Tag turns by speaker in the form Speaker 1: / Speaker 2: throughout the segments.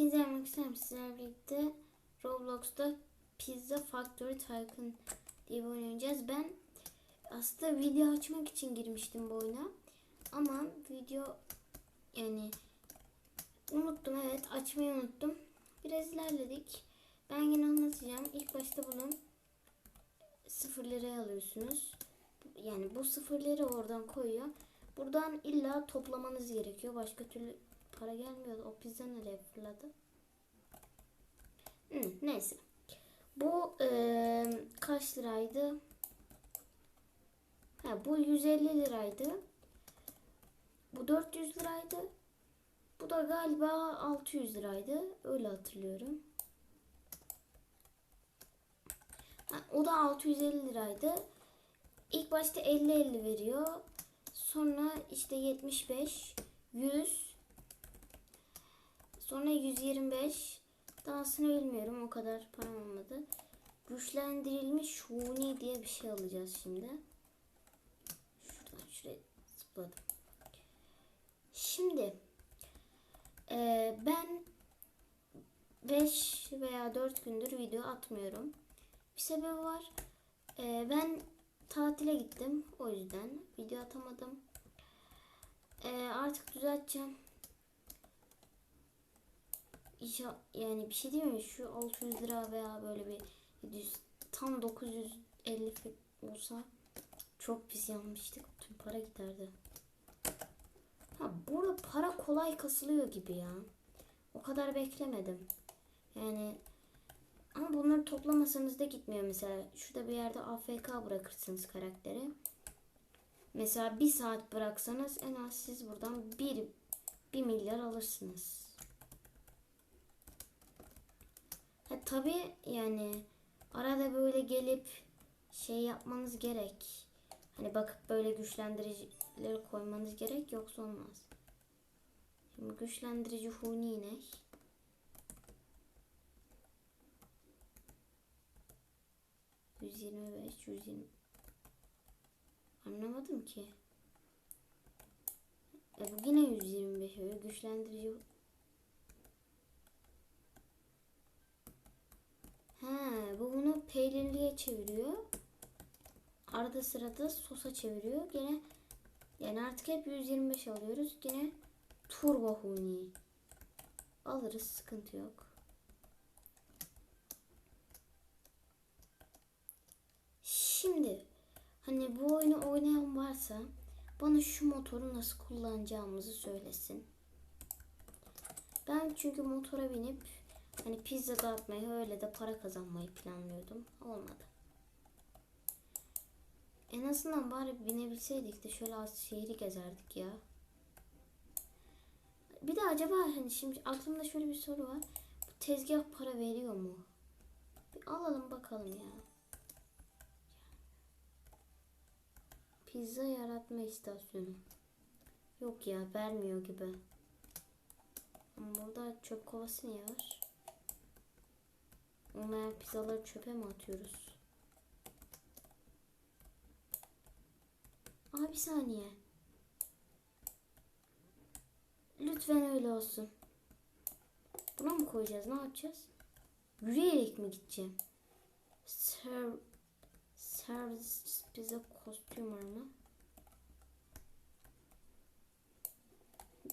Speaker 1: Hepinize yapmak isterim sizlerle birlikte Roblox'ta Pizza Factory Tycoon diye bir oyun oynayacağız. Ben aslında video açmak için girmiştim bu oyuna. Ama video yani unuttum evet açmayı unuttum. Biraz ilerledik. Ben yine anlatacağım. İlk başta bunun sıfırları alıyorsunuz. Yani bu sıfırları oradan koyuyor. Buradan illa toplamanız gerekiyor. Başka türlü para gelmiyor. O pizza nereye fırladı? Hı, neyse. Bu eee, kaç liraydı? Ha, bu 150 liraydı. Bu 400 liraydı. Bu da galiba 600 liraydı. Öyle hatırlıyorum. Ha, o da 650 liraydı. İlk başta 50-50 veriyor. Sonra işte 75, 100, sonra 125. Dahasını bilmiyorum o kadar param olmadı. Güçlendirilmiş huni diye bir şey alacağız şimdi. Şuradan şuraya zıpladım. Şimdi eee, ben 5 veya 4 gündür video atmıyorum. Bir sebebi var. Eee, ben tatile gittim. O yüzden video atamadım. Eee, artık düzelteceğim. Yani bir şey değil mi? Şu 600 lira veya böyle bir 700, tam 950 fi- olsa çok pis yanmıştık. Tüm para giderdi. Ha burada para kolay kasılıyor gibi ya. O kadar beklemedim. Yani ama bunları toplamasanız da gitmiyor mesela. Şurada bir yerde AFK bırakırsınız karakteri. Mesela bir saat bıraksanız en az siz buradan bir, bir milyar alırsınız. Ha, tabii yani arada böyle gelip şey yapmanız gerek. Hani bakıp böyle güçlendiricileri koymanız gerek yoksa olmaz. Şimdi güçlendirici huni ne? Yüz yirmi beş. Anlamadım ki. E bu yine 125 öyle güçlendirici. Ha, bu bunu peynirliye çeviriyor. Arada sırada sosa çeviriyor. Gene yani artık hep 125 alıyoruz. Gene turbo huni. Alırız sıkıntı yok. Şimdi hani bu oyunu oynayan varsa bana şu motoru nasıl kullanacağımızı söylesin. Ben çünkü motora binip hani pizza dağıtmayı öyle de para kazanmayı planlıyordum. Olmadı. En azından bari binebilseydik de şöyle az şehri gezerdik ya. Bir de acaba hani şimdi aklımda şöyle bir soru var. Bu tezgah para veriyor mu? Bir alalım bakalım ya. Pizza yaratma istasyonu. Yok ya vermiyor gibi. Burada çöp kovası niye var? Olmayan pizzaları çöpe mi atıyoruz? Aa bir saniye. Lütfen öyle olsun. Buna mı koyacağız? Ne yapacağız? Yürüyerek mi gideceğim? Ser Servis bize kostüm var mı?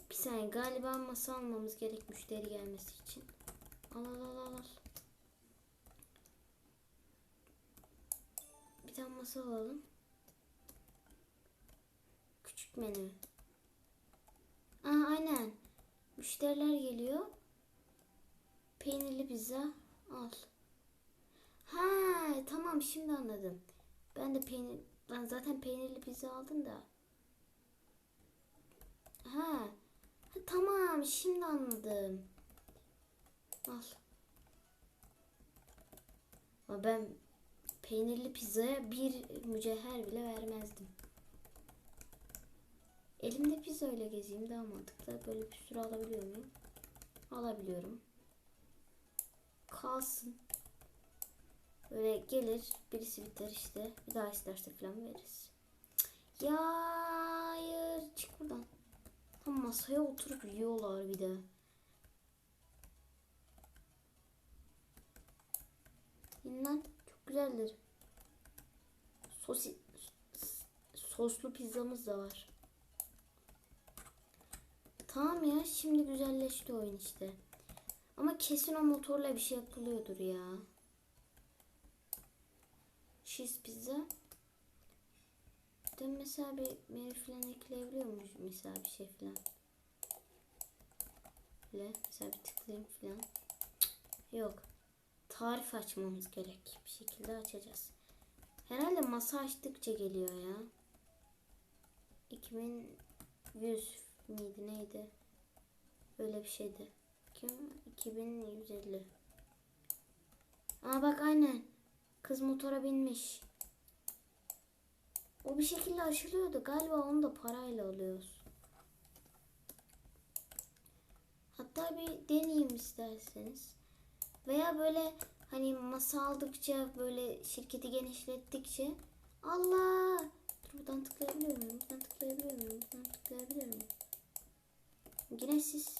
Speaker 1: Bir saniye galiba masa almamız gerek müşteri gelmesi için. Al al al al. al. Bir tane masa alalım. Küçük menü. Aa aynen. Müşteriler geliyor. Peynirli pizza al. Ha tamam şimdi anladım. Ben de peynir ben zaten peynirli pizza aldım da. Ha. ha tamam şimdi anladım. Al. Ama ben Peynirli pizzaya bir mücevher bile vermezdim. Elimde pizza ile gezeyim daha mantıklı. Böyle bir sürü alabiliyor muyum? Alabiliyorum. Kalsın. Böyle gelir birisi biter işte. Bir daha isterse falan veririz. Ya hayır çık buradan. Tam masaya oturup yiyorlar bir de. İn lan güzeldir. Sosi soslu pizzamız da var. Tamam ya şimdi güzelleşti oyun işte. Ama kesin o motorla bir şey yapılıyordur ya. Cheese pizza. De mesela bir menü falan ekleyebiliyor muyuz? Mesela bir şey falan. Böyle mesela bir tıklayayım falan. Yok. Tarif açmamız gerek. Bir şekilde açacağız. Herhalde masa açtıkça geliyor ya. 2100 miydi neydi? Öyle bir şeydi. Kim? 2150. Aa bak aynen. Kız motora binmiş. O bir şekilde aşılıyordu. Galiba onu da parayla alıyoruz. Hatta bir deneyeyim isterseniz. Veya böyle hani masa aldıkça böyle şirketi genişlettikçe Allah! Dur buradan tıklayabiliyor muyum? Buradan tıklayabiliyor muyum? Buradan tıklayabiliyor muyum? Yine siz.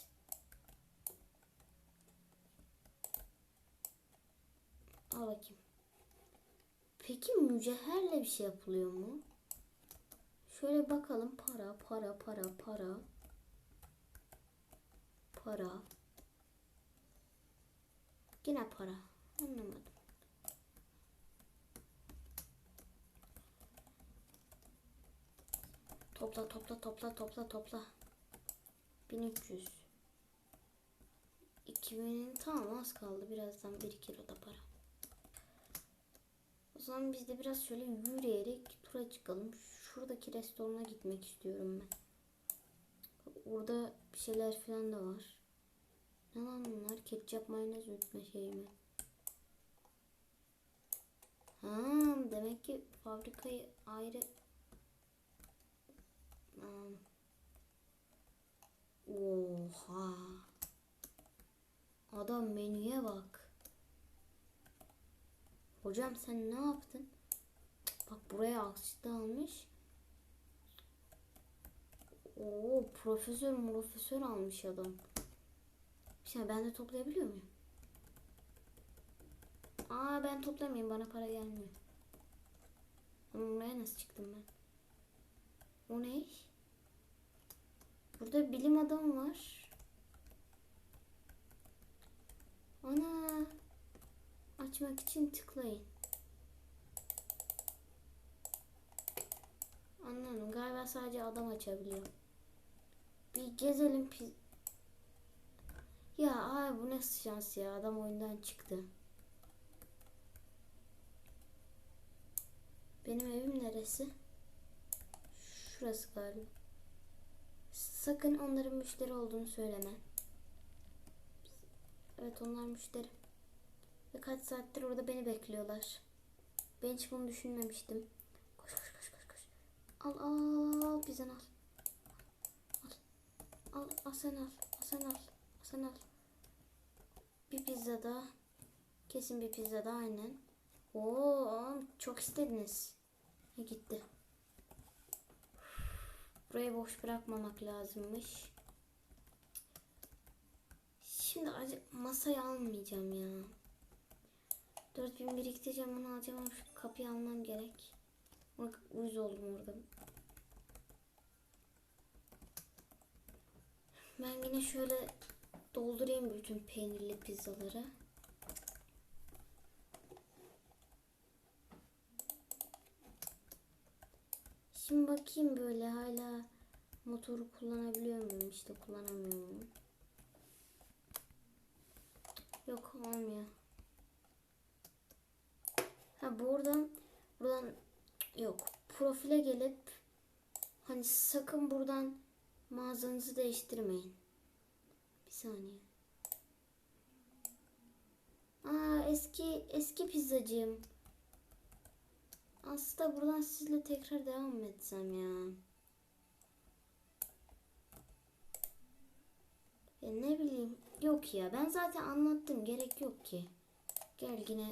Speaker 1: Al bakayım. Peki mücevherle bir şey yapılıyor mu? Şöyle bakalım. Para, para, para, para. Para. Yine para. Anlamadım. Topla, topla, topla, topla, topla. 1300. 2000 tamam az kaldı. Birazdan birikir o da para. O zaman biz de biraz şöyle yürüyerek tura çıkalım. Şuradaki restorana gitmek istiyorum ben. Orada bir şeyler falan da var. Ne lan? Ketçap mayonez ütme şeyi mi? Ha, demek ki fabrikayı ayrı Aa. Oha. Adam menüye bak. Hocam sen ne yaptın? Bak buraya alçıda almış. Oo profesör profesör almış adam. Bir şey ben de toplayabiliyor muyum? Aa ben toplamayayım bana para gelmiyor. Ama buraya nasıl çıktım ben? O ne? Burada bilim adamı var. Ana. Açmak için tıklayın. Anladım. Galiba sadece adam açabiliyor. Bir gezelim. Ya abi bu nasıl şans ya. Adam oyundan çıktı. Benim evim neresi? Şurası galiba. Sakın onların müşteri olduğunu söyleme. Evet onlar müşteri. Ve kaç saattir orada beni bekliyorlar. Ben hiç bunu düşünmemiştim. Koş koş koş koş koş. Al al al bizden al. Al al al sen al. Al sen al. Al sen al. Bir pizza da. Kesin bir pizza da aynen. Oo çok istediniz. E, gitti. Burayı boş bırakmamak lazımmış. Şimdi masayı almayacağım ya. 4000 biriktireceğim onu alacağım ama şu kapıyı almam gerek. Bak uyuz oldum orada. Ben yine şöyle doldurayım bütün peynirli pizzaları. Şimdi bakayım böyle hala motoru kullanabiliyor muyum? İşte kullanamıyorum. Yok olmuyor. Ha buradan buradan yok. Profile gelip hani sakın buradan mağazanızı değiştirmeyin. Saniye. Aa eski eski pizzacığım. Aslında buradan sizle tekrar devam etsem ya? Ya ne bileyim. Yok ya ben zaten anlattım. Gerek yok ki. Gel yine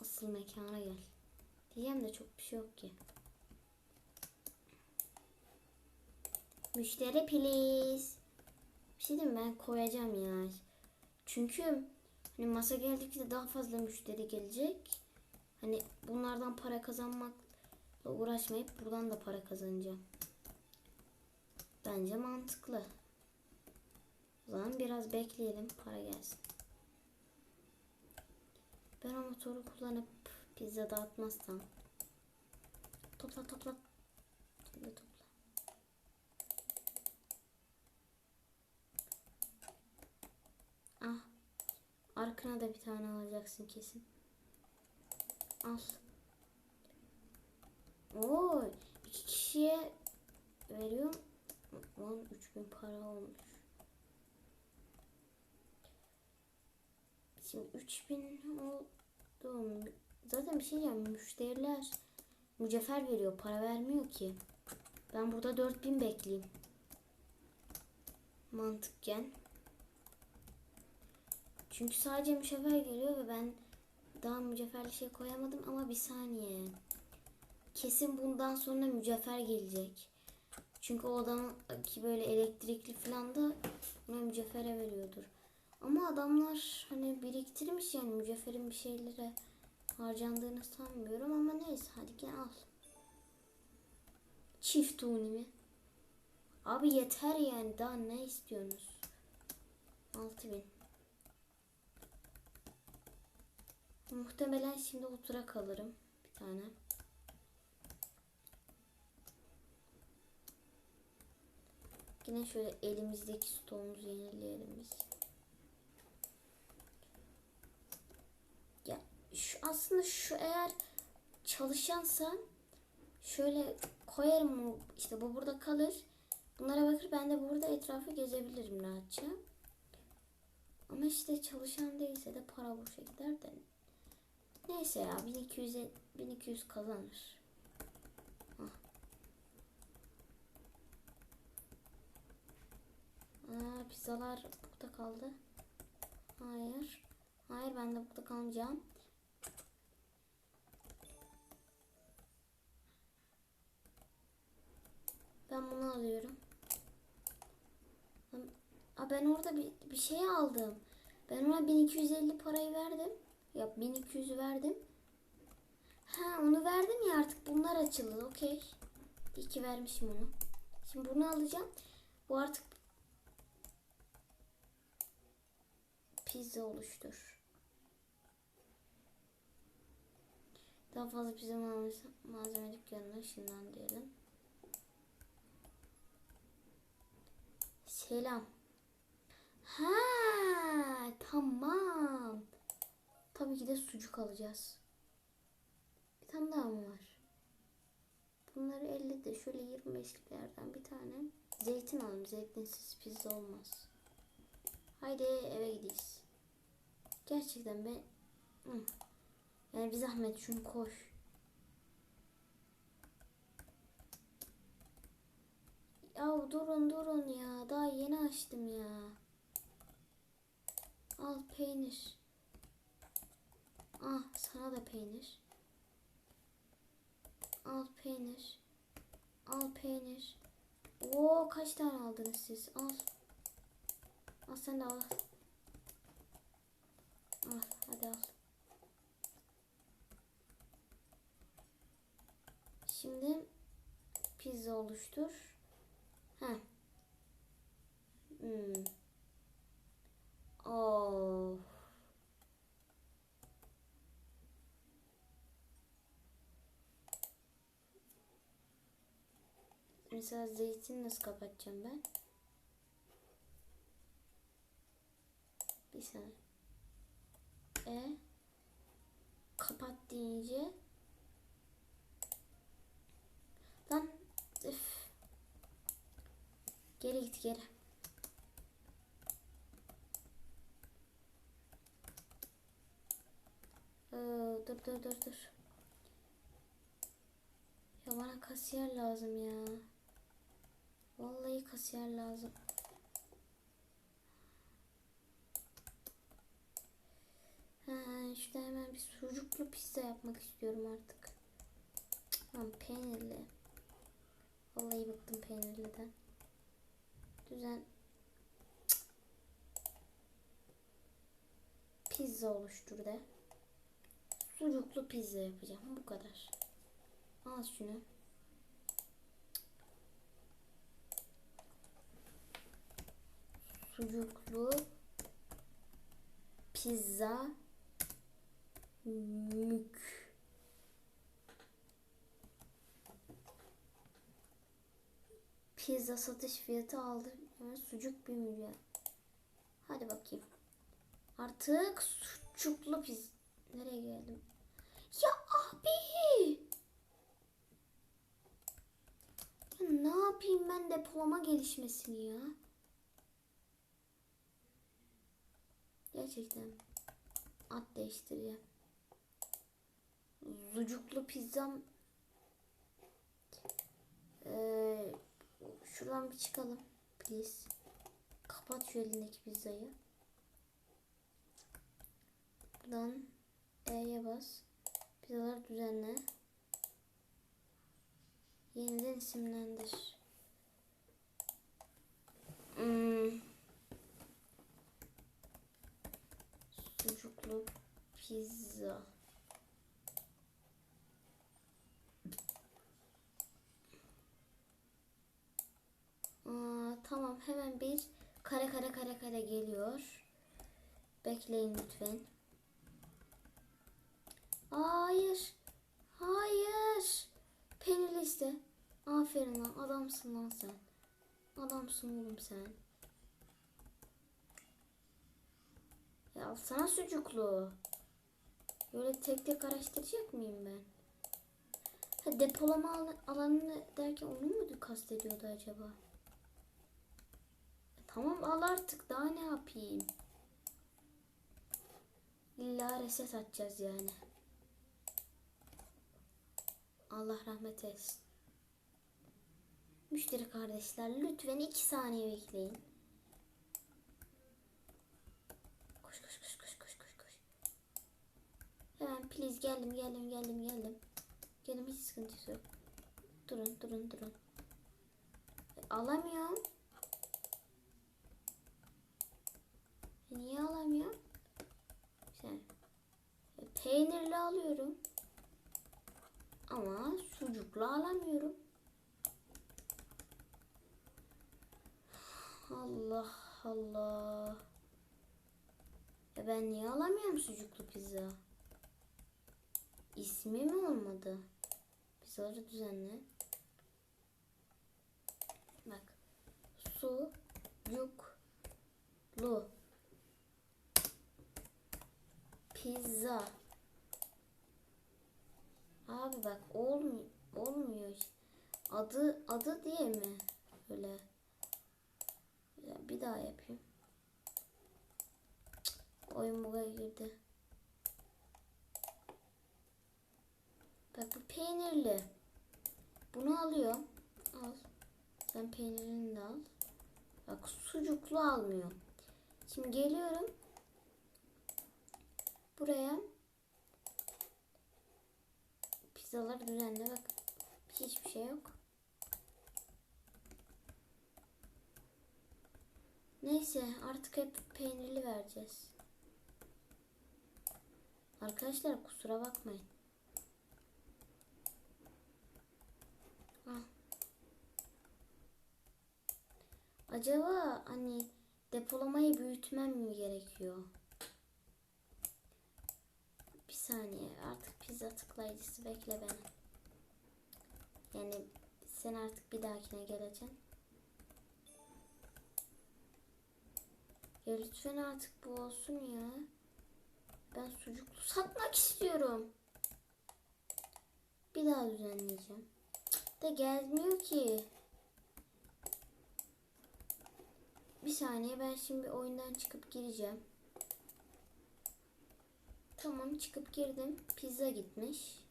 Speaker 1: asıl mekana gel. Diyeceğim de çok bir şey yok ki. Müşteri please. Şey diyeyim ben koyacağım ya. Çünkü Hani masa geldikçe daha fazla müşteri gelecek. Hani bunlardan para kazanmakla uğraşmayıp buradan da para kazanacağım. Bence mantıklı. O zaman biraz bekleyelim para gelsin. Ben o motoru kullanıp pizza dağıtmazsam. Topla topla. Topla topla. Ah. Arkana da bir tane alacaksın kesin. Al. Oo, iki kişiye veriyorum. Lan 3000 para olmuş. Şimdi 3000 oldu. Zaten bir şey diyeceğim. Müşteriler mücevher veriyor. Para vermiyor ki. Ben burada 4000 bekleyeyim. Mantıkken. Çünkü sadece mücevher geliyor ve ben daha mücevherli şey koyamadım ama bir saniye. Kesin bundan sonra mücevher gelecek. Çünkü o adam ki böyle elektrikli falan da buna mücevhere veriyordur. Ama adamlar hani biriktirmiş yani mücevherin bir şeylere harcandığını sanmıyorum ama neyse hadi gel al. Çift uni mi? Abi yeter yani daha ne istiyorsunuz? 6000. Muhtemelen şimdi oturak alırım bir tane. Yine şöyle elimizdeki stoğumuzu yenileyelim biz. Ya şu aslında şu eğer çalışansa şöyle koyarım işte bu burada kalır. Bunlara bakır ben de burada etrafı gezebilirim rahatça. Ama işte çalışan değilse de para boşa gider de. Neyse ya 1200 1200 kazanır. Aa, pizzalar burada kaldı. Hayır. Hayır ben de burada kalmayacağım. Ben bunu alıyorum. Aa, ben orada bir, bir şey aldım. Ben ona 1250 parayı verdim. Ya 1200 verdim. Ha onu verdim ya artık bunlar açıldı. Okey. İyi ki vermişim onu. Şimdi bunu alacağım. Bu artık pizza oluştur. Daha fazla pizza malzeme, malzeme dükkanına ışından diyelim. Selam. Ha tamam. Tabii ki de sucuk alacağız. Bir tane daha mı var? Bunları 50 de şöyle 25'liklerden bir tane. Zeytin alalım. Zeytinsiz pizza olmaz. Haydi eve gideyiz. Gerçekten ben Hı. yani bir zahmet şunu koş. Ya durun durun ya. Daha yeni açtım ya. Al peynir. Ah sana da peynir. Al peynir. Al peynir. Oo kaç tane aldınız siz? Al. Al sen de al. Al hadi al. Şimdi pizza oluştur. Ha. Hmm. Oh. Mesela zeytin nasıl kapatacağım ben? Bir saniye. E kapat deyince lan üf. Geri git geri. Ee, dur dur dur dur. Ya bana kasiyer lazım ya. Vallahi kasiyer lazım. Ha, şurada hemen bir sucuklu pizza yapmak istiyorum artık. Lan peynirli. Vallahi bıktım peynirliden. Düzen. pizza oluştur de. Sucuklu pizza yapacağım. Bu kadar. Al şunu. Sucuklu pizza mük. Pizza satış fiyatı aldı. Yani sucuk bir milyon. Hadi bakayım. Artık sucuklu pizza. Nereye geldim? Ya abi! Ya ne yapayım ben depolama gelişmesini ya? Gerçekten ad değiştireceğim. Sucuklu pizzam ee, şuradan bir çıkalım please. Kapat şu elindeki pizzayı. Buradan E'ye bas. Pizzalar düzenle. Yeniden isimlendir. Hmm. Sucuklu pizza. Aa, tamam hemen bir kare kare kare kare geliyor. Bekleyin lütfen. Hayır. Hayır. Peynirli iste. Aferin lan. Adamsın lan sen. Adamsın oğlum sen. Ya alsana sucuklu. Böyle tek tek araştıracak mıyım ben? Ha, depolama alan- alanını derken onu mu kastediyordu acaba? Tamam al artık daha ne yapayım? İlla reset atacağız yani. Allah rahmet eylesin. Müşteri kardeşler lütfen iki saniye bekleyin. Koş koş koş koş koş koş koş. Hemen please geldim geldim geldim geldim. Geldim hiç sıkıntı yok. Durun durun durun. E, alamıyorum. E, niye alamıyorum? Sen. E, peynirli alıyorum. Ama sucuklu alamıyorum. Allah Allah. Ya ben niye alamıyorum sucuklu pizza? İsmi mi olmadı? Pizzaları düzenle. Bak. Sucuklu pizza. Abi bak olmuyor olmuyor. Adı adı diye mi? Öyle. Ya bir daha yapayım. Oyun buraya girdi. Bak bu peynirli. Bunu alıyor. Al. Sen peynirini de al. Bak sucuklu almıyor. Şimdi geliyorum. Buraya pizzaları düzenle bak. Hiçbir şey yok. Neyse artık hep peynirli vereceğiz. Arkadaşlar kusura bakmayın. Ah. Acaba hani depolamayı büyütmem mi gerekiyor? Bir saniye artık pizza tıklayıcısı bekle beni. Yani sen artık bir dahakine geleceksin. Ya lütfen artık bu olsun ya. Ben sucuklu satmak istiyorum. Bir daha düzenleyeceğim. De gelmiyor ki. Bir saniye ben şimdi oyundan çıkıp gireceğim. Tamam çıkıp girdim. Pizza gitmiş.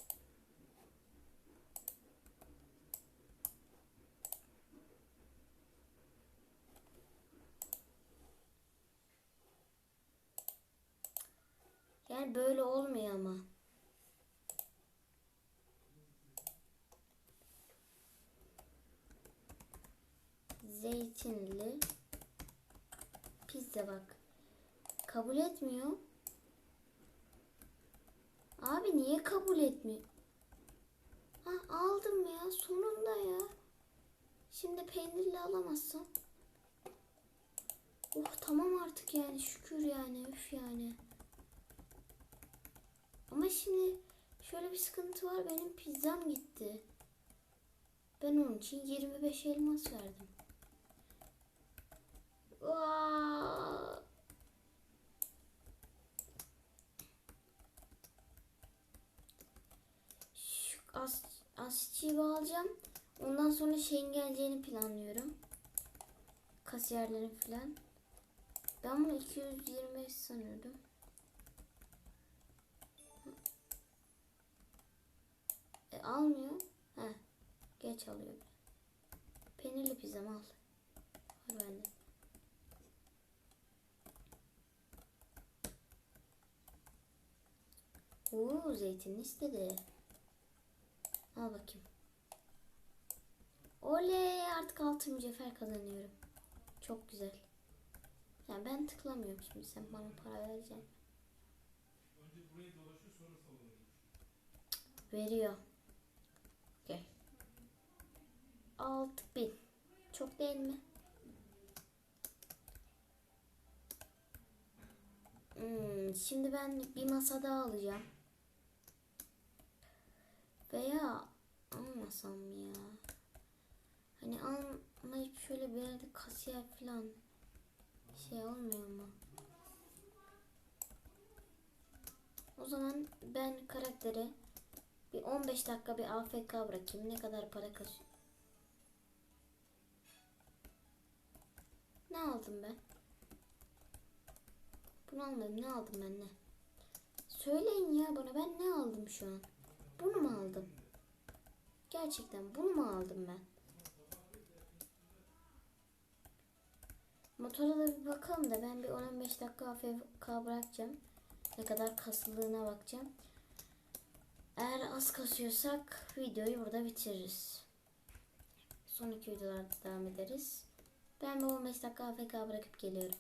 Speaker 1: Yani böyle olmuyor ama. Zeytinli pizza bak. Kabul etmiyor. Abi niye kabul etmiyor? Ha aldım ya sonunda ya. Şimdi peynirli alamazsam. Oh tamam artık yani şükür yani üf yani. Ama şimdi şöyle bir sıkıntı var benim pizzam gitti. Ben onun için 25 elmas verdim. Vaa! Şu as, aşçıyı alacağım. Ondan sonra şeyin geleceğini planlıyorum. Kasiyerlerin falan. Ben bunu 225 sanıyordum. E, almıyor. He. Geç alıyor. Peynirli pizzamı al. Var bende. Oo zeytin istedi. Al bakayım. Oley artık altı mücevher kazanıyorum. Çok güzel. Yani ben tıklamıyorum şimdi sen bana para vereceksin. Veriyor. Altı bin. Çok değil mi? Hmm, şimdi ben bir masa daha alacağım. Veya almasam ya? Hani almayıp şöyle bir yerde kasiyer falan şey olmuyor mu? O zaman ben karaktere bir 15 dakika bir AFK bırakayım. Ne kadar para kasıyor? Ne aldım ben? Bunu almadım. Ne aldım ben ne? Söyleyin ya bana ben ne aldım şu an? Bunu mu aldım? Gerçekten bunu mu aldım ben? Motora da bir bakalım da ben bir 10-15 dakika AFK bırakacağım. Ne kadar kasıldığına bakacağım. Eğer az kasıyorsak videoyu burada bitiririz. Sonraki videolarda devam ederiz. Ben bir 15 dakika AFK bırakıp geliyorum.